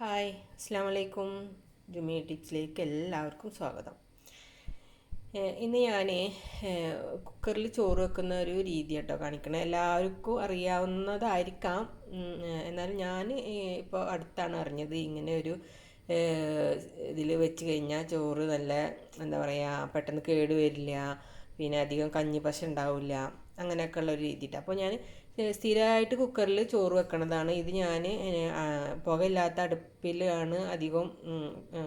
Hi അസ്സാം വലൈക്കും ജുമി ടിപ്സിലേക്ക് എല്ലാവർക്കും സ്വാഗതം. ഇന്ന് ഞാൻ കുക്കറിൽ ചോറ് വെക്കുന്ന ഒരു രീതി കേട്ടോ കാണിക്കണം. എല്ലാവർക്കും അറിയാവുന്നതായിരിക്കാം. എന്നാലും ഞാൻ ഇപ്പോൾ അടുത്താണ് അറിഞ്ഞത്. ഇങ്ങനെ ഒരു ഇതിൽ വെച്ച് കഴിഞ്ഞാൽ ചോറ് നല്ല എന്താ പറയുക പെട്ടെന്ന് കേട് വരില്ല. പിന്നെ അധികം കഞ്ഞിപ്പശ ഉണ്ടാവില്ല. അങ്ങനെയൊക്കെ ഉള്ള ഒരു രീതിയിട്ട്. അപ്പോൾ ഞാൻ സ്ഥിരമായിട്ട് കുക്കറിൽ ചോറ് വെക്കണതാണ്. ഇത് ഞാൻ പുകയില്ലാത്ത അടുപ്പിലാണ് അധികം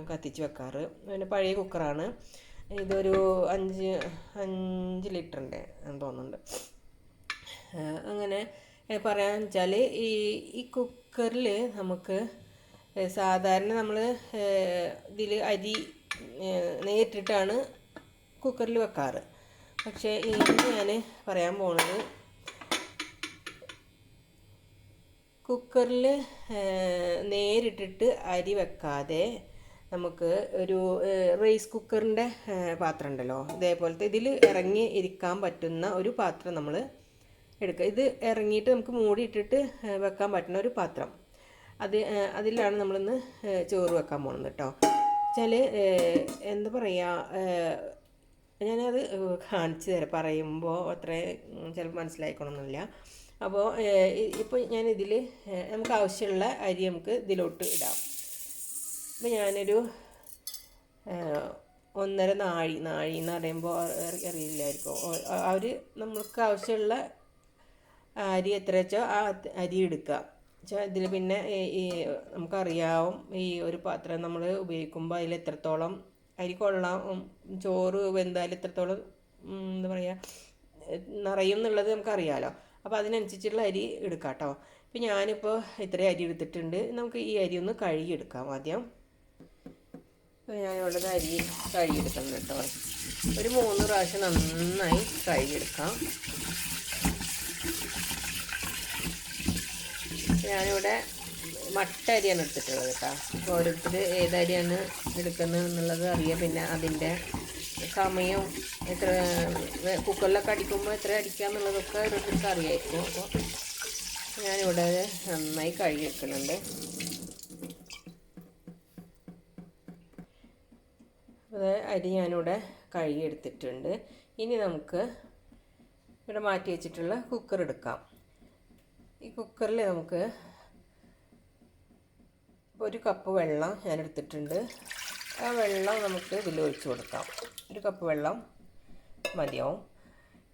കത്തിച്ച് വെക്കാറ്. പിന്നെ പഴയ കുക്കറാണ്. ഇതൊരു അഞ്ച് അഞ്ച് ലിറ്ററിന്റെ തോന്നുന്നുണ്ട്. അങ്ങനെ പറയാന്ന് വെച്ചാൽ ഈ ഈ കുക്കറിൽ നമുക്ക് സാധാരണ നമ്മൾ ഇതിൽ അരി നേരിട്ടിട്ടാണ് കുക്കറിൽ വെക്കാറ്. പക്ഷേ ഇന്ന് ഞാൻ പറയാൻ പോണത് കുക്കറിൽ നേരിട്ടിട്ട് അരി വെക്കാതെ നമുക്ക് ഒരു റൈസ് കുക്കറിന്റെ പാത്രം ഉണ്ടല്ലോ ഇതേപോലത്തെ ഇതിൽ ഇറങ്ങി ഇരിക്കാൻ പറ്റുന്ന ഒരു പാത്രം നമ്മൾ എടുക്കുക ഇത് ഇറങ്ങിയിട്ട് നമുക്ക് മൂടിയിട്ടിട്ട് വെക്കാൻ പറ്റുന്ന ഒരു പാത്രം. അത് അതിലാണ് നമ്മളിന്ന് ചോറ് വെക്കാൻ പോകുന്നത് കേട്ടോ വെച്ചാൽ എന്താ പറയുക ഞാനത് കാണിച്ചു തരാം. പറയുമ്പോൾ അത്ര ചിലപ്പോൾ മനസ്സിലായിക്കണമെന്നില്ല അപ്പോൾ ഇപ്പോൾ ഞാനിതിൽ നമുക്ക് ആവശ്യമുള്ള അരി നമുക്ക് ഇതിലോട്ട് ഇടാം. അപ്പോൾ ഞാനൊരു ഒന്നര നാഴി നാഴി എന്ന് പറയുമ്പോൾ അറി- അറിയില്ലായിരിക്കും. അവർ നമ്മൾക്ക് ആവശ്യമുള്ള അരി എത്ര വെച്ചോ ആ അരി എടുക്കുക. വെച്ചാൽ ഇതിൽ പിന്നെ ഈ- നമുക്കറിയാവും ഈ ഒരു പാത്രം നമ്മൾ ഉപയോഗിക്കുമ്പോൾ അതിൽ എത്രത്തോളം അരി കൊള്ളാം ചോറ് വെന്താൽ എത്രത്തോളം എന്താ പറയുക നിറയും എന്നുള്ളത് നമുക്കറിയാലോ. അപ്പോൾ അതിനനുസരിച്ചുള്ള അരി എടുക്കാം കേട്ടോ ഇപ്പം ഞാനിപ്പോൾ ഇത്രയും അരി എടുത്തിട്ടുണ്ട്. നമുക്ക് ഈ അരി ഒന്ന് കഴുകിയെടുക്കാം ആദ്യം. അപ്പോൾ ഞാനിവിടെ അരി കഴുകിയെടുക്കണം കേട്ടോ. ഒരു മൂന്ന് പ്രാവശ്യം നന്നായി കഴുകിയെടുക്കാം. ഞാനിവിടെ മട്ട അരിയാണ് എടുത്തിട്ടുള്ളത് കേട്ടോ. ഓരോരുത്തർ ഏതരിയാണ് എടുക്കുന്നത് എന്നുള്ളത് അറിയാം. പിന്നെ അതിന്റെ സമയം എത്ര കുക്കറിലൊക്കെ അടിക്കുമ്പോൾ എത്ര അടിക്കുക എന്നുള്ളതൊക്കെ ഓരോരുത്തർക്ക് അറിയായിരിക്കും. അപ്പോൾ ഞാനിവിടെ നന്നായി കഴുകി വെക്കുന്നുണ്ട്. അത് അരി ഞാനിവിടെ കഴുകി എടുത്തിട്ടുണ്ട്. ഇനി നമുക്ക് ഇവിടെ മാറ്റി വെച്ചിട്ടുള്ള കുക്കർ എടുക്കാം. ഈ കുക്കറിൽ നമുക്ക് ഒരു കപ്പ് വെള്ളം ഞാൻ എടുത്തിട്ടുണ്ട്. ആ വെള്ളം നമുക്ക് ഇതിൽ ഒഴിച്ചു കൊടുക്കാം. ഒരു കപ്പ് വെള്ളം മതിയാവും.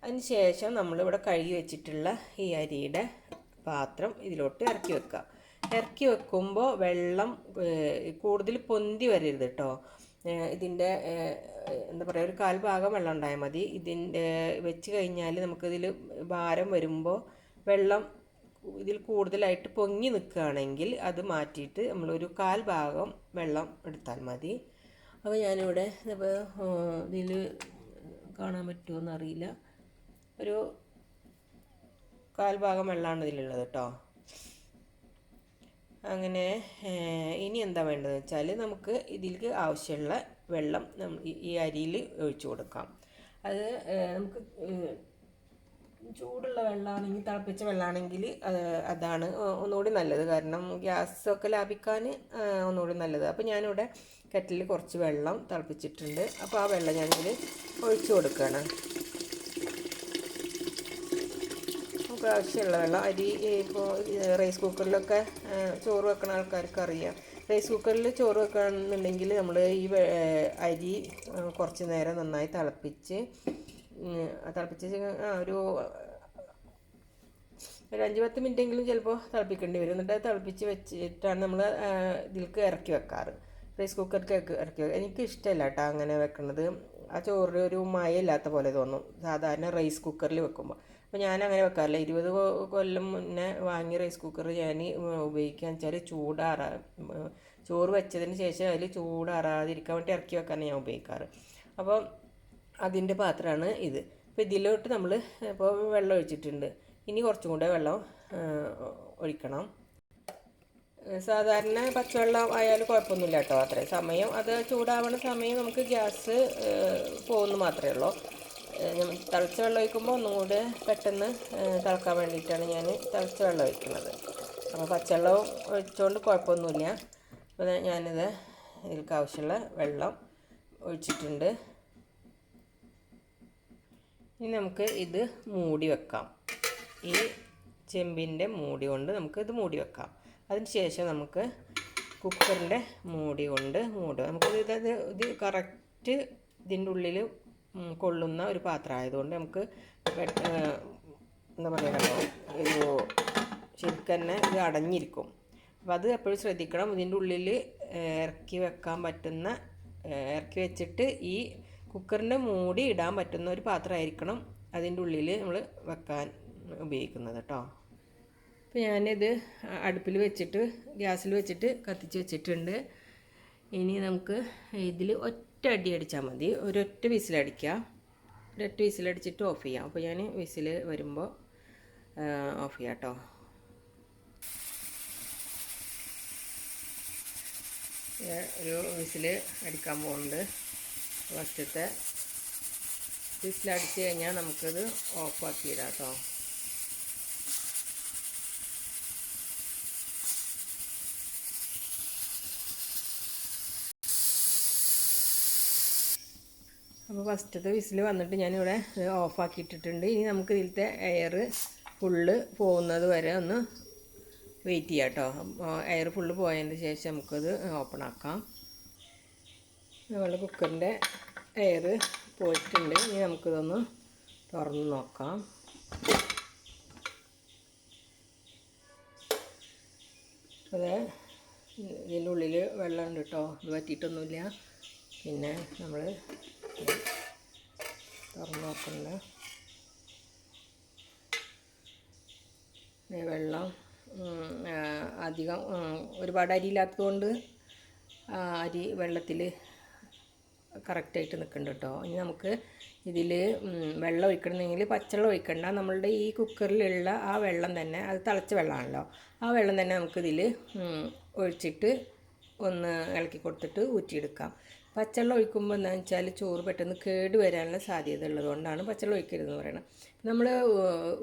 അതിന് ശേഷം നമ്മളിവിടെ കഴുകി വെച്ചിട്ടുള്ള ഈ അരിയുടെ പാത്രം ഇതിലോട്ട് ഇറക്കി വെക്കുക. ഇറക്കി വെക്കുമ്പോൾ വെള്ളം കൂടുതൽ പൊന്തി വരരുത് കേട്ടോ ഇതിന്റെ എന്താ പറയുക ഒരു കാൽ ഭാഗം വെള്ളം ഉണ്ടായാൽ മതി. ഇതിന്റെ വെച്ച് കഴിഞ്ഞാൽ നമുക്കിതിൽ ഭാരം വരുമ്പോൾ വെള്ളം ഇതിൽ കൂടുതലായിട്ട് പൊങ്ങി നിൽക്കുകയാണെങ്കിൽ അത് മാറ്റിയിട്ട് നമ്മളൊരു കാൽ ഭാഗം വെള്ളം എടുത്താൽ മതി. അപ്പോൾ ഞാനിവിടെ ഇപ്പോൾ ഇതിൽ കാണാൻ പറ്റുമോ അറിയില്ല. ഒരു കാൽഭാഗം വെള്ളമാണ് ഇതിലുള്ളത് കേട്ടോ അങ്ങനെ ഇനി എന്താ വേണ്ടതെന്ന് വെച്ചാൽ നമുക്ക് ഇതിലേക്ക് ആവശ്യമുള്ള വെള്ളം നമ്മൾ ഈ- അരിയിൽ ഒഴിച്ചു കൊടുക്കാം. അത് നമുക്ക് ചൂടുള്ള വെള്ളമാണെങ്കിൽ തിളപ്പിച്ച വെള്ളമാണെങ്കിൽ അതാണ് ഒന്നുകൂടി നല്ലത്. കാരണം ഗ്യാസൊക്കെ ലാഭിക്കാൻ ഒന്നുകൂടി നല്ലത്. അപ്പോൾ ഞാനിവിടെ കെറ്റിലിൽ കുറച്ച് വെള്ളം തിളപ്പിച്ചിട്ടുണ്ട്. അപ്പോൾ ആ വെള്ളം ഞാനിതിൽ ഒഴിച്ചു കൊടുക്കുകയാണ്. നമുക്ക് ആവശ്യമുള്ള വെള്ളം അരി ഇപ്പോൾ റൈസ് കുക്കറിലൊക്കെ ചോറ് വെക്കുന്ന ആൾക്കാർക്ക് അറിയാം റൈസ് കുക്കറിൽ ചോറ് വെക്കണമെന്നുണ്ടെങ്കിൽ നമ്മൾ ഈ അരി കുറച്ച് നേരം നന്നായി തിളപ്പിച്ച് തിളപ്പിച്ച് ഒരു ഒരു അഞ്ച് പത്ത് മിനിറ്റെങ്കിലും ചിലപ്പോൾ തിളപ്പിക്കേണ്ടി വരും. എന്നിട്ട് തിളപ്പിച്ച് വെച്ചിട്ടാണ് നമ്മൾ ഇതിലേക്ക് ഇറക്കി വെക്കാറ്. റൈസ് കുക്കർക്ക് ഇറക്കി വെക്കുക എനിക്ക് ഇഷ്ടമല്ല കേട്ടോ അങ്ങനെ വെക്കുന്നത് ആ ചോറ് ഒരു മയമില്ലാത്ത പോലെ തോന്നും. സാധാരണ റൈസ് കുക്കറിൽ വെക്കുമ്പോൾ അപ്പോൾ ഞാൻ അങ്ങനെ വെക്കാറില്ല. ഇരുപത് കൊല്ലം മുന്നേ വാങ്ങിയ റൈസ് കുക്കർ ഞാൻ ഉപയോഗിക്കുക വെച്ചാൽ ചൂടാറാ ചോറ് വെച്ചതിന് ശേഷം അതിൽ ചൂടാറാതിരിക്കാൻ വേണ്ടി ഇറക്കി വെക്കാനാണ് ഞാൻ ഉപയോഗിക്കാറ്. അപ്പോൾ അതിന്റെ പാത്രമാണ് ഇത്. അപ്പോൾ ഇതിലോട്ട് നമ്മൾ ഇപ്പോൾ വെള്ളം ഒഴിച്ചിട്ടുണ്ട്. ഇനി കുറച്ചും കൂടെ വെള്ളം ഒഴിക്കണം. സാധാരണ പച്ചവെള്ളം ആയാലും കുഴപ്പമൊന്നുമില്ല കേട്ടോ അത്രയും സമയം. അത് ചൂടാവണ സമയം നമുക്ക് ഗ്യാസ് പോകുന്നു മാത്രമേ ഉള്ളൂ. തിളച്ച വെള്ളം ഒഴിക്കുമ്പോൾ ഒന്നും കൂടെ പെട്ടെന്ന് തിളക്കാൻ വേണ്ടിയിട്ടാണ് ഞാൻ തിളച്ച വെള്ളം ഒഴിക്കുന്നത്. അപ്പോൾ പച്ചവെള്ളം ഒഴിച്ചുകൊണ്ട് കുഴപ്പമൊന്നുമില്ല. അപ്പോൾ ഞാനിത് ഇതിൽക്ക് ആവശ്യമുള്ള വെള്ളം ഒഴിച്ചിട്ടുണ്ട്. ഇനി നമുക്ക് ഇത് മൂടി വെക്കാം. ഈ ചെമ്പിന്റെ മൂടി കൊണ്ട് നമുക്ക് ഇത് മൂടി വെക്കാം. അതിന് ശേഷം നമുക്ക് കുക്കറിന്റെ മൂടി കൊണ്ട് മൂടുക. നമുക്ക് ഇത് ഇത് കറക്റ്റ് ഇതിന്റെ ഉള്ളിൽ കൊള്ളുന്ന ഒരു പാത്രം ആയതുകൊണ്ട് നമുക്ക് എന്താ പറയുക ഒരു ശരിക്കും തന്നെ ഇത് അടഞ്ഞിരിക്കും. അപ്പം അത് എപ്പോഴും ശ്രദ്ധിക്കണം. ഇതിന്റെ ഉള്ളിൽ ഇറക്കി വെക്കാൻ പറ്റുന്ന ഇറക്കി വെച്ചിട്ട് ഈ കുക്കറിന്റെ മൂടി ഇടാൻ പറ്റുന്ന ഒരു പാത്രമായിരിക്കണം അതിന്റെ ഉള്ളിൽ നമ്മൾ വെക്കാൻ ഉപയോഗിക്കുന്നത് കേട്ടോ. അപ്പോൾ ഞാനിത് അടുപ്പിൽ വെച്ചിട്ട് ഗ്യാസിൽ വെച്ചിട്ട് കത്തിച്ച് വെച്ചിട്ടുണ്ട്. ഇനി നമുക്ക് ഇതിൽ ഒറ്റ അടി അടിച്ചാൽ മതി. ഒരൊറ്റ വിസിലടിക്കുക ഒരൊറ്റ വിസിലടിച്ചിട്ട് ഓഫ് ചെയ്യാം. അപ്പോൾ ഞാൻ വിസിൽ വരുമ്പോൾ ഓഫ് ചെയ്യാം കേട്ടോ. ഒരു വിസിൽ അടിക്കാൻ പോകുന്നുണ്ട് ഫസ്റ്റത്തെ വിസിലടിച്ച് കഴിഞ്ഞാൽ നമുക്കത് ഓഫാക്കിയിടാം കേട്ടോ. അപ്പോൾ ഫസ്റ്റത്തെ വിസിൽ വന്നിട്ട് ഞാനിവിടെ ഓഫാക്കിയിട്ടിട്ടുണ്ട്. ഇനി നമുക്ക് ഇതിലത്തെ എയർ ഫുള്ള് പോകുന്നത് വരെ ഒന്ന് വെയിറ്റ് ചെയ്യാം കേട്ടോ എയർ ഫുള്ള് പോയതിന് ശേഷം നമുക്കത് ഓപ്പൺ ആക്കാം. നമ്മുടെ കുക്കറിന്റെ എയർ പോയിട്ടുണ്ട്. ഇനി നമുക്കിതൊന്ന് തുറന്ന് നോക്കാം. അതെ ഇതിന്റെ ഉള്ളിൽ വെള്ളമുണ്ട് കേട്ടോ അത് പറ്റിയിട്ടൊന്നുമില്ല പിന്നെ നമ്മൾ തുറന്ന് നോക്കുന്നത് വെള്ളം അധികം ഒരുപാട് അരി ഇല്ലാത്തതുകൊണ്ട് ആ, അരി വെള്ളത്തിൽ കറക്റ്റായിട്ട് നിൽക്കുന്നുണ്ട് കേട്ടോ ഇനി നമുക്ക് ഇതിൽ വെള്ളം ഒഴിക്കണമെങ്കിൽ പച്ചവെള്ളം ഒഴിക്കണ്ട. നമ്മളുടെ ഈ കുക്കറിലുള്ള ആ വെള്ളം തന്നെ അത് തിളച്ച വെള്ളമാണല്ലോ. ആ വെള്ളം തന്നെ നമുക്കിതിൽ ഒഴിച്ചിട്ട് ഒന്ന് ഇളക്കി കൊടുത്തിട്ട് ഊറ്റിയെടുക്കാം. പച്ചവെള്ളം ഒഴിക്കുമ്പോൾ എന്താണെന്ന് വെച്ചാൽ ചോറ് പെട്ടെന്ന് കേട് വരാനുള്ള സാധ്യത ഉള്ളതുകൊണ്ടാണ് പച്ചവെള്ളം ഒഴിക്കരുതെന്ന് പറയുന്നത് നമ്മൾ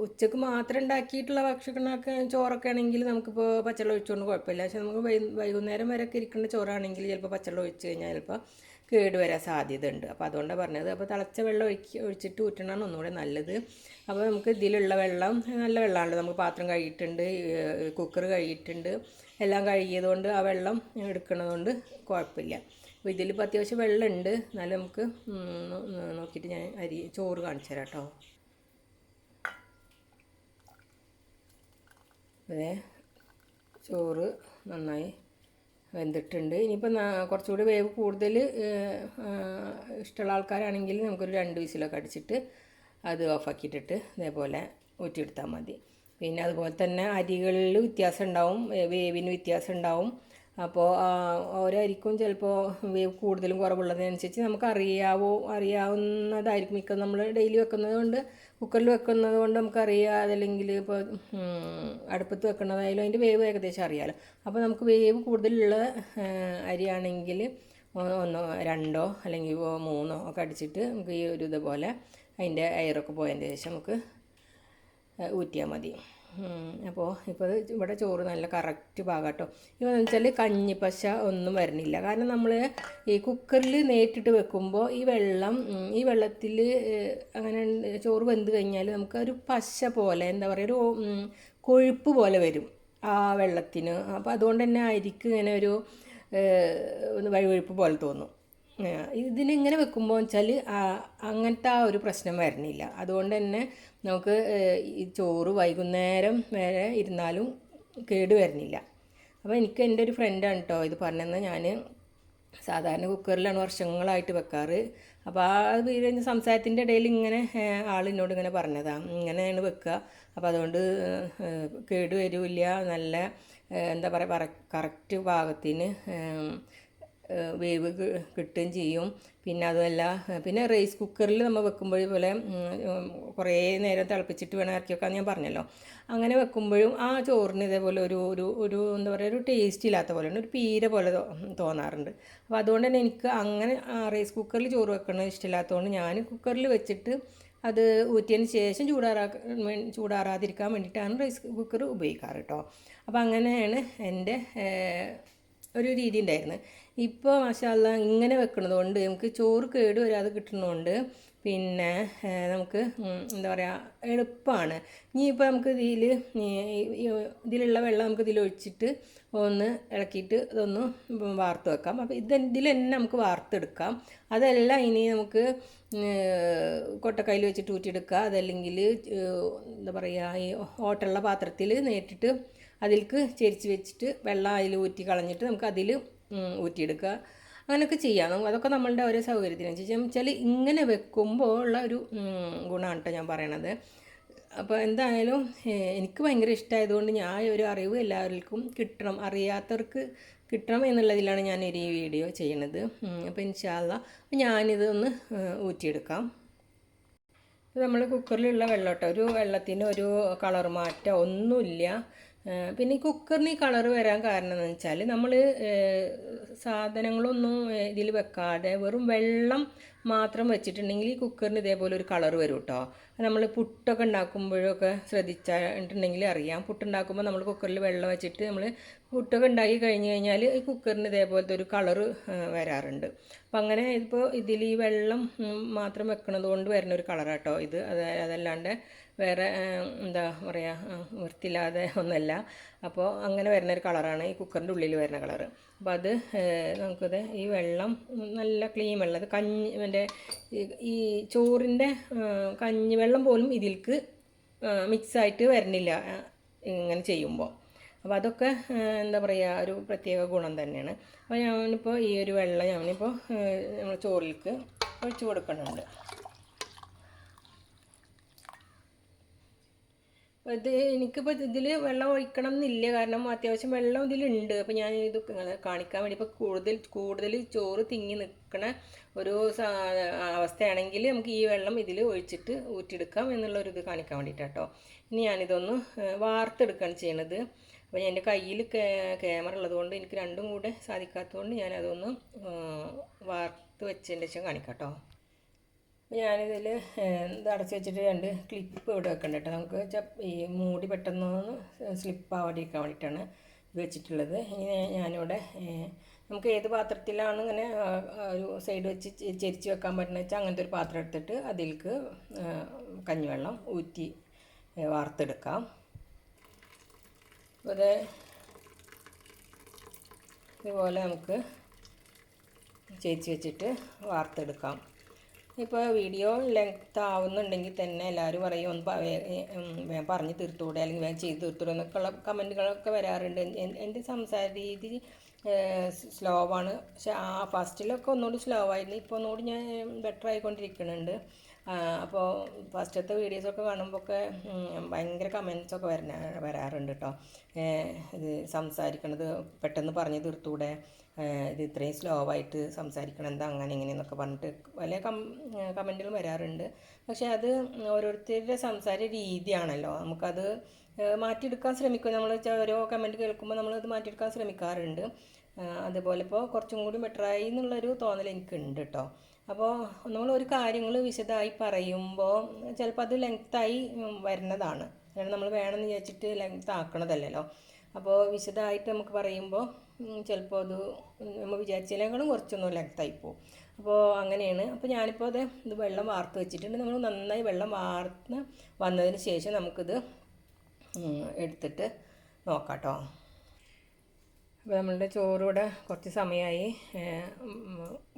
ഉച്ചയ്ക്ക് മാത്രം ഉണ്ടാക്കിയിട്ടുള്ള ഭക്ഷണമൊക്കെ ചോറൊക്കെ ആണെങ്കിൽ നമുക്കിപ്പോൾ പച്ചവെള്ളം ഒഴിച്ചുകൊണ്ട് കുഴപ്പമില്ല. പക്ഷെ നമുക്ക് വൈ വൈകുന്നേരം വരെ ഒക്കെ ഇരിക്കേണ്ട ചോറാണെങ്കിൽ ചിലപ്പോൾ പച്ചവെള്ളം ഒഴിച്ച് കഴിഞ്ഞാൽ ചിലപ്പോൾ കേട് വരാൻ സാധ്യത ഉണ്ട്. അപ്പോൾ അതുകൊണ്ടാണ് പറഞ്ഞത്. അപ്പോൾ തിളച്ച വെള്ളം ഒഴിക്കി ഒഴിച്ചിട്ട് ഊറ്റണമാണ് ഒന്നുകൂടെ നല്ലത്. അപ്പോൾ നമുക്ക് ഇതിലുള്ള വെള്ളം നല്ല വെള്ളമാണല്ലോ. നമുക്ക് പാത്രം കഴുകിയിട്ടുണ്ട് കുക്കർ കഴുകിയിട്ടുണ്ട്. എല്ലാം കഴുകിയതുകൊണ്ട് ആ വെള്ളം എടുക്കണതുകൊണ്ട് കുഴപ്പമില്ല. അപ്പോൾ ഇതിലിപ്പോൾ അത്യാവശ്യം വെള്ളമുണ്ട്. എന്നാലും നമുക്ക് നോക്കിയിട്ട് ഞാൻ അരി ചോറ് കാണിച്ചു തരാം കേട്ടോ അതെ ചോറ് നന്നായി വെന്തിട്ടുണ്ട്. ഇനിയിപ്പോൾ കുറച്ചുകൂടി വേവ് കൂടുതൽ ഇഷ്ടമുള്ള ആൾക്കാരാണെങ്കിൽ നമുക്കൊരു രണ്ട് വിസിലൊക്കെ അടിച്ചിട്ട് അത് ഓഫാക്കിയിട്ടിട്ട് ഇതേപോലെ ഊറ്റിയെടുത്താൽ മതി. പിന്നെ അതുപോലെ തന്നെ അരികളിൽ വ്യത്യാസം ഉണ്ടാവും വേവിന് വ്യത്യാസം ഉണ്ടാവും. അപ്പോൾ ഓരോ അരിക്കും ചിലപ്പോൾ വേവ് കൂടുതലും കുറവുള്ളതിനനുസരിച്ച് നമുക്ക് അറിയാവോ അറിയാവുന്നതായിരിക്കും. മിക്ക നമ്മൾ ഡെയിലി വെക്കുന്നത് കൊണ്ട് കുക്കറിൽ വെക്കുന്നത് കൊണ്ട് നമുക്കറിയാം അതല്ലെങ്കിൽ ഇപ്പോൾ അടുപ്പത്ത് വെക്കുന്നതായാലും അതിന്റെ വേവ് ഏകദേശം അറിയാമല്ലോ അപ്പോൾ നമുക്ക് വേവ് കൂടുതലുള്ള അരിയാണെങ്കിൽ ഒന്നോ രണ്ടോ അല്ലെങ്കിൽ മൂന്നോ ഒക്കെ അടിച്ചിട്ട് നമുക്ക് ഈ ഒരു ഇതുപോലെ അതിന്റെ എയറൊക്കെ പോയതിന് ശേഷം നമുക്ക് ഊറ്റിയാൽ മതി. അപ്പോൾ ഇപ്പോൾ ഇവിടെ ചോറ് നല്ല കറക്റ്റ് ഭാഗം ഇപ്പോൾ എന്ന് വെച്ചാൽ കഞ്ഞിപ്പശ ഒന്നും വരണില്ല. കാരണം നമ്മൾ ഈ കുക്കറിൽ നേരിട്ടിട്ട് വെക്കുമ്പോൾ ഈ വെള്ളം ഈ വെള്ളത്തിൽ അങ്ങനെ ചോറ് വെന്ത് കഴിഞ്ഞാൽ നമുക്ക് ഒരു പശ പോലെ എന്താ പറയുക ഒരു കൊഴുപ്പ് പോലെ വരും ആ വെള്ളത്തിന്. അപ്പോൾ അതുകൊണ്ട് തന്നെ അരിക്ക് ഇങ്ങനെ ഒരു വഴുവഴുപ്പ് പോലെ തോന്നും. ഇതിലിങ്ങനെ വെക്കുമ്പോൾ വെച്ചാൽ അങ്ങനത്തെ ആ ഒരു പ്രശ്നം വരണില്ല. അതുകൊണ്ട് തന്നെ നമുക്ക് ഈ ചോറ് വൈകുന്നേരം വരെ ഇരുന്നാലും കേട് വരുന്നില്ല അപ്പോൾ എനിക്ക് എന്റെ ഒരു ഫ്രണ്ടാണ് കേട്ടോ ഇത് പറഞ്ഞതെന്ന് ഞാൻ സാധാരണ കുക്കറിലാണ് വർഷങ്ങളായിട്ട് വെക്കാറ്. അപ്പോൾ ആ സംസാരത്തിന്റെ ഇടയിൽ ഇങ്ങനെ ആളിനോട് ഇങ്ങനെ പറഞ്ഞതാണ് ഇങ്ങനെയാണ് വെക്കുക അപ്പോൾ അതുകൊണ്ട് കേട് വരില്ല. നല്ല എന്താ പറയുക കറക്റ്റ് പാകത്തിന് വേവ് കിട്ടുകയും ചെയ്യും. പിന്നെ അതുമല്ല പിന്നെ റൈസ് കുക്കറിൽ നമ്മൾ വെക്കുമ്പോൾ പോലെ കുറേ നേരം തിളപ്പിച്ചിട്ട് വേണം ഇറക്കി വെക്കാൻ ഞാൻ പറഞ്ഞല്ലോ. അങ്ങനെ വെക്കുമ്പോഴും ആ ചോറിന് ഇതേപോലെ ഒരു ഒരു ഒരു എന്താ പറയുക ഒരു ടേസ്റ്റ് ഇല്ലാത്ത പോലെയാണ് ഒരു പീര പോലെ തോന്നാറുണ്ട്. അപ്പോൾ അതുകൊണ്ട് തന്നെ എനിക്ക് അങ്ങനെ റൈസ് കുക്കറിൽ ചോറ് വെക്കണത് ഇഷ്ടമില്ലാത്തതുകൊണ്ട് ഞാൻ കുക്കറിൽ വെച്ചിട്ട് അത് ഊറ്റിയതിന് ശേഷം വേണ്ടി ചൂടാറാതിരിക്കാൻ വേണ്ടിയിട്ടാണ് റൈസ് കുക്കർ ഉപയോഗിക്കാറ് കേട്ടോ. അപ്പോൾ അങ്ങനെയാണ് എന്റെ ഒരു രീതി ഉണ്ടായിരുന്നു. ഇപ്പോൾ മാഷാല്ല ഇങ്ങനെ വെക്കുന്നത് കൊണ്ട് നമുക്ക് ചോറ് കേട് വരാതെ കിട്ടുന്നതുകൊണ്ട് പിന്നെ നമുക്ക് എന്താ പറയുക എളുപ്പമാണ് ഇനിയിപ്പോൾ നമുക്ക് ഇതിൽ ഇതിലുള്ള വെള്ളം നമുക്ക് ഇതിലൊഴിച്ചിട്ട് ഒന്ന് ഇളക്കിയിട്ട് ഇതൊന്ന് വാർത്ത് വെക്കാം. അപ്പോൾ ഇത് ഇതിൽ തന്നെ നമുക്ക് വാർത്തെടുക്കാം. അതല്ല ഇനി നമുക്ക് കൊട്ടക്കയിൽ വെച്ചിട്ട് ഊറ്റിയെടുക്കുക. അതല്ലെങ്കിൽ എന്താ പറയുക ഈ ഓട്ടുള്ള പാത്രത്തിൽ നേരിട്ടിട്ട് അതിലേക്ക് ചെരിച്ച് വെച്ചിട്ട് വെള്ളം അതിൽ ഊറ്റി കളഞ്ഞിട്ട് നമുക്ക് അതിൽ ഊറ്റിയെടുക്കുക. അങ്ങനെയൊക്കെ ചെയ്യാം. അതൊക്കെ നമ്മളുടെ ഓരോ സൗകര്യത്തിനനുസരിച്ച് വെച്ചാൽ ഇങ്ങനെ വെക്കുമ്പോൾ ഉള്ള ഒരു ഗുണമാണ് കേട്ടോ ഞാൻ പറയണത്. അപ്പോൾ എന്തായാലും എനിക്ക് ഭയങ്കര ഇഷ്ടമായതുകൊണ്ട് ഞാൻ ഒരു അറിവ് എല്ലാവർക്കും കിട്ടണം. അറിയാത്തവർക്ക് കിട്ടണം എന്നുള്ളതിലാണ് ഞാൻ ഒരു ഈ വീഡിയോ ചെയ്യണത്. അപ്പോൾ ഇൻഷാല്ല അപ്പോൾ ഞാനിതൊന്ന് ഊറ്റിയെടുക്കാം. നമ്മൾ കുക്കറിലുള്ള വെള്ളം കേട്ടോ ഒരു വെള്ളത്തിന് ഒരു കളർ മാറ്റം ഒന്നുമില്ല. പിന്നെ ഈ കുക്കറിന് ഈ കളർ വരാൻ കാരണം എന്ന് വെച്ചാൽ നമ്മൾ സാധനങ്ങളൊന്നും ഇതിൽ വെക്കാതെ വെറും വെള്ളം മാത്രം വെച്ചിട്ടുണ്ടെങ്കിൽ ഈ കുക്കറിന് ഇതേപോലെ ഒരു കളർ വരും കേട്ടോ നമ്മൾ പുട്ടൊക്കെ ഉണ്ടാക്കുമ്പോഴൊക്കെ ശ്രദ്ധിച്ചിട്ടുണ്ടെങ്കിൽ അറിയാം. പുട്ടുണ്ടാക്കുമ്പോൾ നമ്മൾ കുക്കറിൽ വെള്ളം വെച്ചിട്ട് നമ്മൾ പുട്ടൊക്കെ ഉണ്ടാക്കി കഴിഞ്ഞ് കഴിഞ്ഞാൽ ഈ കുക്കറിന് ഇതേപോലത്തെ ഒരു കളർ വരാറുണ്ട്. അപ്പം അങ്ങനെ ഇപ്പോൾ ഇതിൽ ഈ വെള്ളം മാത്രം വെക്കണത് കൊണ്ട് വരുന്ന ഒരു കളറാണ് കേട്ടോ ഇത്. അത് അതല്ലാണ്ട് വേറെ എന്താ പറയുക വൃത്തിയില്ലാതെ ഒന്നല്ല. അപ്പോൾ അങ്ങനെ വരുന്ന ഒരു കളറാണ് ഈ കുക്കറിന്റെ ഉള്ളിൽ വരുന്ന കളറ്. അപ്പോൾ അത് നമുക്കത് ഈ വെള്ളം നല്ല ക്ലീൻ വെള്ളം അത് കഞ്ഞി എന്റെ ഈ- ചോറിന്റെ കഞ്ഞി വെള്ളം പോലും ഇതിൽക്ക് മിക്സായിട്ട് വരുന്നില്ല ഇങ്ങനെ ചെയ്യുമ്പോൾ അപ്പോൾ അതൊക്കെ എന്താ പറയുക ഒരു പ്രത്യേക ഗുണം തന്നെയാണ്. അപ്പോൾ ഞാനിപ്പോൾ ഈ ഒരു വെള്ളം ഞാനിപ്പോൾ നമ്മൾ ചോറിലേക്ക് ഒഴിച്ചു കൊടുക്കുന്നുണ്ട്. ഇത് എനിക്കിപ്പോൾ ഇതിൽ വെള്ളം ഒഴിക്കണം എന്നില്ല കാരണം അത്യാവശ്യം വെള്ളം ഇതിലുണ്ട്. അപ്പോൾ ഞാൻ ഇത് കാണിക്കാൻ വേണ്ടി ഇപ്പോൾ കൂടുതൽ കൂടുതൽ ചോറ് തിങ്ങി നിൽക്കണ ഒരു അവസ്ഥയാണെങ്കിൽ നമുക്ക് ഈ വെള്ളം ഇതിൽ ഒഴിച്ചിട്ട് ഊറ്റിയെടുക്കാം എന്നുള്ളൊരു ഇത് കാണിക്കാൻ വേണ്ടിയിട്ടാണ് കേട്ടോ ഇനി ഞാനിതൊന്ന് വാർത്തെടുക്കുകയാണ് ചെയ്യണത്. അപ്പോൾ എന്റെ കയ്യിൽ ക്യാമറ ഉള്ളതുകൊണ്ട് എനിക്ക് രണ്ടും കൂടെ സാധിക്കാത്തതുകൊണ്ട് ഞാനതൊന്ന് വാർത്ത് വെച്ചതിന്റെ ശേഷം കാണിക്കാം കേട്ടോ ഞാനിതിൽ അടച്ച് വെച്ചിട്ട് രണ്ട് ക്ലിപ്പ് ഇവിടെ വെക്കണ്ട കേട്ടോ നമുക്ക് വെച്ചാൽ ഈ മൂടി പെട്ടെന്നൊന്ന് സ്ലിപ്പ് ആവാതിരിക്കാൻ വേണ്ടിയിട്ടാണ് വെച്ചിട്ടുള്ളത്. ഇനി ഞാനിവിടെ നമുക്ക് ഏത് പാത്രത്തിലാണ് ഇങ്ങനെ ഒരു സൈഡ് വെച്ച് ചെരിച്ച് വെക്കാൻ പറ്റുന്ന വെച്ചാൽ അങ്ങനത്തെ ഒരു പാത്രം എടുത്തിട്ട് അതിലേക്ക് കഞ്ഞിവെള്ളം ഊറ്റി വാർത്തെടുക്കാം. ഇത് ഇതുപോലെ നമുക്ക് ചേച്ചി വെച്ചിട്ട് വാർത്തെടുക്കാം. ഇപ്പോൾ വീഡിയോ ലെങ്ത് ആവുന്നുണ്ടെങ്കിൽ തന്നെ എല്ലാവരും പറയും ഒന്ന് പറഞ്ഞ് തീർത്തൂടെ അല്ലെങ്കിൽ വേഗം ചെയ്ത് തീർത്തൂടെ എന്നൊക്കെയുള്ള കമന്റുകളൊക്കെ വരാറുണ്ട്. എൻ- എന്റെ സംസാര രീതി സ്ലോ ആണ്. പക്ഷെ ആ ഫസ്റ്റിലൊക്കെ ഒന്നുകൂടി സ്ലോ ആയിരുന്നു. ഇപ്പോൾ ഒന്നുകൂടി ഞാൻ ബെറ്റർ ആയിക്കൊണ്ടിരിക്കുന്നുണ്ട്. അപ്പോൾ ഫസ്റ്റത്തെ വീഡിയോസൊക്കെ കാണുമ്പോൾ ഒക്കെ ഭയങ്കര കമൻസൊക്കെ വരണ വരാറുണ്ട് കേട്ടോ ഇത് സംസാരിക്കണത് പെട്ടെന്ന് പറഞ്ഞു തീർത്തൂടെ ഇത് ഇത്രയും സ്ലോ ആയിട്ട് സംസാരിക്കണം എന്താ അങ്ങനെ ഇങ്ങനെയെന്നൊക്കെ പറഞ്ഞിട്ട് പല കം കമന്റുകളും വരാറുണ്ട്. പക്ഷേ അത് ഓരോരുത്തരുടെ സംസാര രീതിയാണല്ലോ. നമുക്കത് മാറ്റിയെടുക്കാൻ ശ്രമിക്കും. നമ്മൾ ഓരോ കമന്റ് കേൾക്കുമ്പോൾ നമ്മളത് മാറ്റിയെടുക്കാൻ ശ്രമിക്കാറുണ്ട്. അതുപോലെ ഇപ്പോൾ കുറച്ചും കൂടി ബെറ്ററായി എന്നുള്ളൊരു തോന്നൽ എനിക്കുണ്ട് കേട്ടോ അപ്പോൾ നമ്മൾ ഒരു കാര്യങ്ങൾ വിശദമായി പറയുമ്പോൾ ചിലപ്പോൾ അത് ലെങ്ത്തായി വരുന്നതാണ്. കാരണം നമ്മൾ വേണമെന്ന് വിചാരിച്ചിട്ട് ലെങ്ത് ആക്കണതല്ലല്ലോ. അപ്പോൾ വിശദമായിട്ട് നമുക്ക് പറയുമ്പോൾ ചിലപ്പോൾ അത് നമ്മൾ വിചാരിച്ചതിനേക്കാളും കുറച്ചൊന്നും ലെങ്ത്തായി പോകും അപ്പോൾ അങ്ങനെയാണ്. അപ്പോൾ ഞാനിപ്പോൾ അത് ഇത് വെള്ളം വാർത്ത് വെച്ചിട്ടുണ്ട്. നമ്മൾ നന്നായി വെള്ളം വാർത്ത് വന്നതിന് ശേഷം നമുക്കിത് എടുത്തിട്ട് നോക്കാം കേട്ടോ അപ്പോൾ നമ്മളുടെ ചോറിവിടെ കുറച്ച് സമയമായി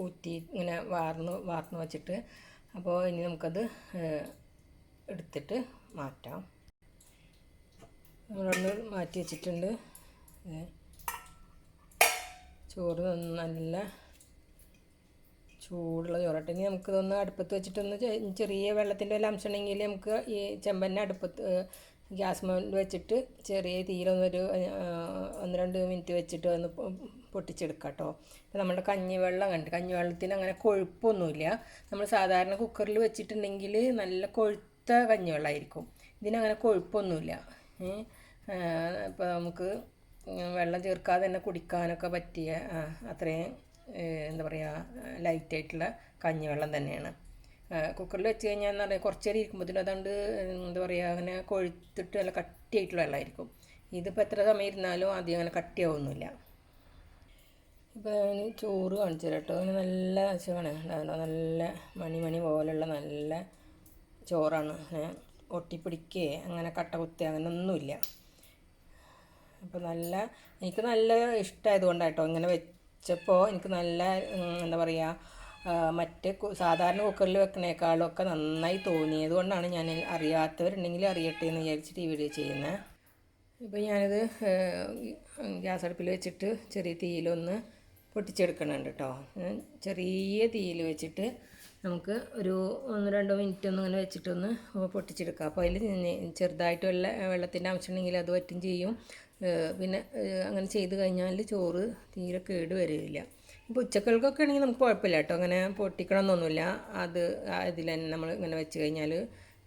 ഊറ്റി ഇങ്ങനെ വാർന്ന് വാർന്ന് വെച്ചിട്ട്. അപ്പോൾ ഇനി നമുക്കത് എടുത്തിട്ട് മാറ്റാം. നമ്മളൊന്ന് മാറ്റി വെച്ചിട്ടുണ്ട്. ചോറ് നല്ല ചൂടുള്ള ചോറട്ടെങ്കിൽ ഇനി നമുക്കിതൊന്ന് അടുപ്പത്ത് വെച്ചിട്ടൊന്ന് ചെറിയ വെള്ളത്തിന്റെ വല്ല അംശം ഉണ്ടെങ്കിൽ നമുക്ക് ഈ ചെമ്പന്നെ അടുപ്പത്ത് ഗ്യാസ് മുകളിൽ വെച്ചിട്ട് ചെറിയ തീയിലൊന്നൊരു ആ, ഒന്ന് രണ്ട് മിനിറ്റ് വെച്ചിട്ട് ഒന്ന് പൊട്ടിച്ചെടുക്കാം കേട്ടോ. ഇപ്പം നമ്മുടെ കഞ്ഞിവെള്ളം കണ്ട് കഞ്ഞിവെള്ളത്തിന് അങ്ങനെ കൊഴുപ്പൊന്നുമില്ല. നമ്മൾ സാധാരണ കുക്കറിൽ വെച്ചിട്ടുണ്ടെങ്കിൽ നല്ല കൊഴുത്ത കഞ്ഞിവെള്ളമായിരിക്കും. ഇതിനങ്ങനെ കൊഴുപ്പൊന്നുമില്ല. ഇപ്പോൾ നമുക്ക് വെള്ളം ചേർക്കാതെ തന്നെ കുടിക്കാനൊക്കെ പറ്റിയ അത്രയും എന്താ പറയുക ലൈറ്റായിട്ടുള്ള കഞ്ഞിവെള്ളം തന്നെയാണ്. കുക്കറിൽ വെച്ച് കഴിഞ്ഞാൽ എന്താ പറയുക കുറച്ച് നേരം ഇരിക്കുമ്പോഴത്തേനും അതുകൊണ്ട് എന്താ പറയുക അങ്ങനെ കൊഴുത്തിട്ട് നല്ല കട്ടിയായിട്ടുള്ള വെള്ളമായിരിക്കും ഇതിപ്പോൾ എത്ര സമയം ഇരുന്നാലും ആദ്യം അങ്ങനെ കട്ടിയാവുന്നില്ല ഇപ്പോൾ ചോറ് കാണിച്ചു തരാം കേട്ടോ അങ്ങനെ നല്ല ഉണ്ടാകുന്നത് നല്ല മണിമണി മണി പോലുള്ള നല്ല ചോറാണ്. ഒട്ടിപ്പിടിക്കുക അങ്ങനെ കട്ട കുത്തുക അങ്ങനെ ഒന്നുമില്ല അപ്പോൾ നല്ല എനിക്ക് നല്ല ഇഷ്ടമായതുകൊണ്ടാണ് കേട്ടോ ഇങ്ങനെ വെച്ചപ്പോൾ എനിക്ക് നല്ല എന്താ പറയുക മറ്റ് സാധാരണ കുക്കറിൽ വെക്കണേക്കാളും ഒക്കെ നന്നായി തോന്നിയത് കൊണ്ടാണ് ഞാൻ അറിയാത്തവരുണ്ടെങ്കിൽ അറിയട്ടെ എന്ന് വിചാരിച്ചിട്ട് ഈ വീഡിയോ ചെയ്യുന്നത് ഇപ്പോൾ ഞാനിത് ഗ്യാസ് അടുപ്പിൽ വെച്ചിട്ട് ചെറിയ തീയിലൊന്ന് പൊട്ടിച്ചെടുക്കണുണ്ട് കേട്ടോ ചെറിയ തീയിൽ വെച്ചിട്ട് നമുക്ക് ഒരു ഒന്ന് രണ്ടോ മിനിറ്റ് ഒന്ന് ഇങ്ങനെ വെച്ചിട്ടൊന്ന് പൊട്ടിച്ചെടുക്കാം. അപ്പോൾ അതിൽ ചെറുതായിട്ട് വെള്ള വെള്ളത്തിന്റെ അംശം ഉണ്ടെങ്കിൽ അത് പറ്റും ചെയ്യും. പിന്നെ അങ്ങനെ ചെയ്ത് കഴിഞ്ഞാൽ ചോറ് തീരെ കേട് വരില്ല ഇപ്പോൾ ഉച്ചക്കൾക്കൊക്കെ ആണെങ്കിൽ നമുക്ക് കുഴപ്പമില്ല കേട്ടോ. അങ്ങനെ പൊട്ടിക്കണമെന്നൊന്നുമില്ല അത് ഇതിൽ തന്നെ നമ്മൾ ഇങ്ങനെ വെച്ച് കഴിഞ്ഞാൽ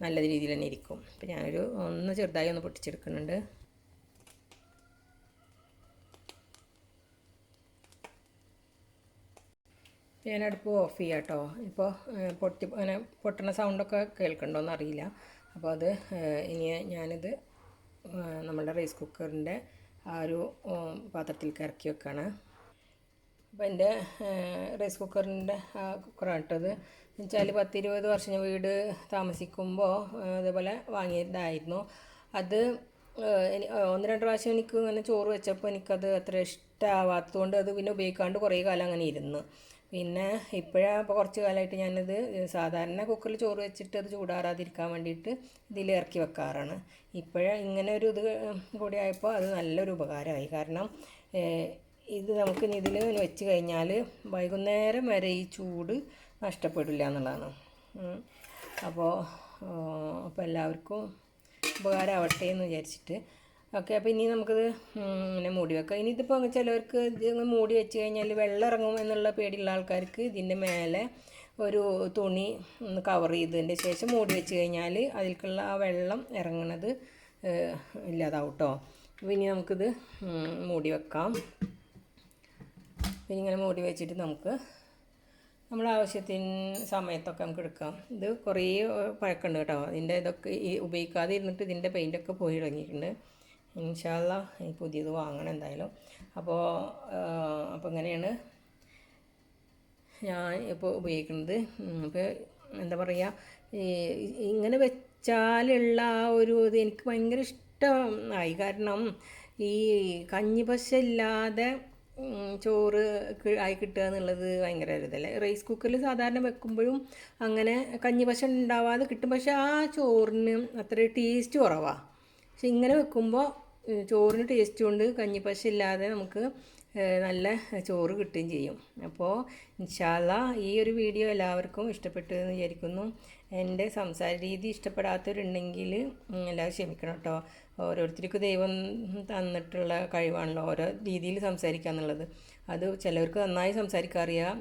നല്ല രീതിയിൽ തന്നെ ഇരിക്കും. അപ്പോൾ ഞാനൊരു ഒന്ന് ചെറുതായി ഒന്ന് പൊട്ടിച്ചെടുക്കുന്നുണ്ട്. ഞാൻ അടുപ്പ് ഓഫ് ചെയ്യാം കേട്ടോ. ഇപ്പോൾ പൊട്ടി അങ്ങനെ പൊട്ടണ സൗണ്ടൊക്കെ കേൾക്കണ്ടോന്ന് അറിയില്ല അപ്പോൾ അത് ഇനി ഞാനിത് നമ്മുടെ റൈസ് കുക്കറിന്റെ ആ ഒരു പാത്രത്തിൽ ഇറക്കി വെക്കാണ്. അപ്പോൾ എന്റെ റൈസ് കുക്കറിന്റെ ആ കുക്കറാണ് ഇട്ടത് എന്നുവെച്ചാൽ പത്തിരുപത് വർഷം വീട് താമസിക്കുമ്പോൾ അതേപോലെ വാങ്ങിയതായിരുന്നു. അത് ഒന്ന് രണ്ട് പ്രാവശ്യം എനിക്ക് ഇങ്ങനെ ചോറ് വെച്ചപ്പോൾ എനിക്കത് അത്ര ഇഷ്ടമാവാത്തതുകൊണ്ട് അത് പിന്നെ ഉപയോഗിക്കാണ്ട് കുറേ കാലം അങ്ങനെ ഇരുന്നു. പിന്നെ ഇപ്പോഴാണ് ഇപ്പോൾ കുറച്ച് കാലമായിട്ട് ഞാനത് സാധാരണ കുക്കറിൽ ചോറ് വെച്ചിട്ട് അത് ചൂടാറാതിരിക്കാൻ വേണ്ടിയിട്ട് ഇതിൽ ഇറക്കി വെക്കാറാണ്. ഇപ്പോഴാണ് ഇങ്ങനെ ഒരു ഇത് കൂടി ആയപ്പോൾ അത് നല്ലൊരു ഉപകാരമായി. കാരണം ഇത് നമുക്ക് ഇതിൽ വെച്ച് കഴിഞ്ഞാൽ വൈകുന്നേരം വരെ ഈ ചൂട് നഷ്ടപ്പെടില്ല എന്നുള്ളതാണ്. അപ്പോൾ അപ്പോൾ എല്ലാവർക്കും ഉപകാരമാവട്ടെ എന്ന് വിചാരിച്ചിട്ട് ഓക്കെ അപ്പോൾ ഇനി നമുക്കിത് ഇങ്ങനെ മൂടി വെക്കാം. ഇനി ഇതിപ്പോൾ ചിലവർക്ക് ഇത് മൂടി വെച്ച് കഴിഞ്ഞാൽ വെള്ളം ഇറങ്ങും എന്നുള്ള പേടിയുള്ള ആൾക്കാർക്ക് ഇതിന്റെ മേലെ ഒരു തുണി ഒന്ന് കവർ ചെയ്തതിന്റെ ശേഷം മൂടി വെച്ച് കഴിഞ്ഞാൽ അതിൽക്കുള്ള ആ വെള്ളം ഇറങ്ങണത് ഇല്ലാതാവും കേട്ടോ അപ്പോൾ ഇനി നമുക്കിത് മൂടി വെക്കാം. പിന്നെ ഇങ്ങനെ മൂടി വെച്ചിട്ട് നമുക്ക് നമ്മുടെ ആവശ്യത്തിന് സമയത്തൊക്കെ നമുക്ക് എടുക്കാം. ഇത് കുറേ പഴക്കമുണ്ട് കേട്ടോ. ഇതിന്റെ ഇതൊക്കെ ഉപയോഗിക്കാതെ ഇരുന്നിട്ട് ഇതിന്റെ പെയിന്റൊക്കെ പോയി തുടങ്ങിയിട്ടുണ്ട് ഇൻഷാല്ല ഈ പുതിയത് വാങ്ങണം എന്തായാലും. അപ്പോൾ അപ്പോൾ ഇങ്ങനെയാണ് ഞാൻ ഇപ്പോൾ ഉപയോഗിക്കുന്നത്. ഇപ്പോൾ എന്താ പറയുക ഇങ്ങനെ വെച്ചാലുള്ള ആ ഒരു ഇത് എനിക്ക് ഭയങ്കര ഇഷ്ടമായി കാരണം ഈ കഞ്ഞി ഇല്ലാതെ ചോറ് ആയി കിട്ടുക എന്നുള്ളത് ഭയങ്കര ഒരിതല്ലേ റൈസ് കുക്കറിൽ സാധാരണ വെക്കുമ്പോഴും അങ്ങനെ കഞ്ഞി പശ ഉണ്ടാവാതെ കിട്ടും. പക്ഷേ ആ ചോറിന് അത്ര ടേസ്റ്റ് കുറവാണ് പക്ഷെ ഇങ്ങനെ വെക്കുമ്പോൾ ചോറിന് ടേസ്റ്റ് കൊണ്ട് കഞ്ഞിപ്പശ ഇല്ലാതെ നമുക്ക് നല്ല ചോറ് കിട്ടുകയും ചെയ്യും. അപ്പോൾ ഇൻഷാല്ല ഈ ഒരു വീഡിയോ എല്ലാവർക്കും ഇഷ്ടപ്പെട്ടു എന്ന് വിചാരിക്കുന്നു. എന്റെ സംസാര രീതി ഇഷ്ടപ്പെടാത്തവരുണ്ടെങ്കിൽ എല്ലാവരും ക്ഷമിക്കണം കേട്ടോ. ഓരോരുത്തർക്ക് ദൈവം തന്നിട്ടുള്ള കഴിവാണല്ലോ ഓരോ രീതിയിൽ സംസാരിക്കുക എന്നുള്ളത് അത് ചിലവർക്ക് നന്നായി സംസാരിക്കാൻ അറിയാം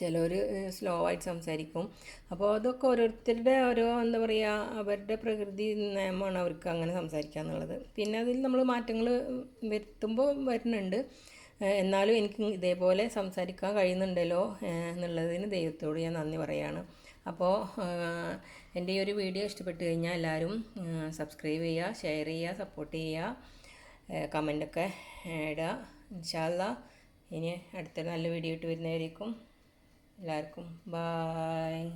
ചിലർ സ്ലോ ആയിട്ട് സംസാരിക്കും. അപ്പോൾ അതൊക്കെ ഓരോരുത്തരുടെ ഓരോ എന്താ പറയുക അവരുടെ പ്രകൃതി നിയമമാണ് അവർക്ക് അങ്ങനെ സംസാരിക്കുക എന്നുള്ളത് പിന്നെ അതിൽ നമ്മൾ മാറ്റങ്ങൾ വരുത്തുമ്പോൾ വരുന്നുണ്ട്. എന്നാലും എനിക്ക് ഇതേപോലെ സംസാരിക്കാൻ കഴിയുന്നുണ്ടല്ലോ എന്നുള്ളതിന് ദൈവത്തോട് ഞാൻ നന്ദി പറയാണ്. അപ്പോൾ എന്റെ ഈ ഒരു വീഡിയോ ഇഷ്ടപ്പെട്ട് കഴിഞ്ഞാൽ എല്ലാവരും സബ്സ്ക്രൈബ് ചെയ്യുക ഷെയർ ചെയ്യുക സപ്പോർട്ട് ചെയ്യുക കമന്റൊക്കെ ഇടുക ഇൻഷാല്ല ഇനി അടുത്ത നല്ല വീഡിയോ ഇട്ട് വരുന്നതായിരിക്കും എല്ലാവർക്കും ബായ്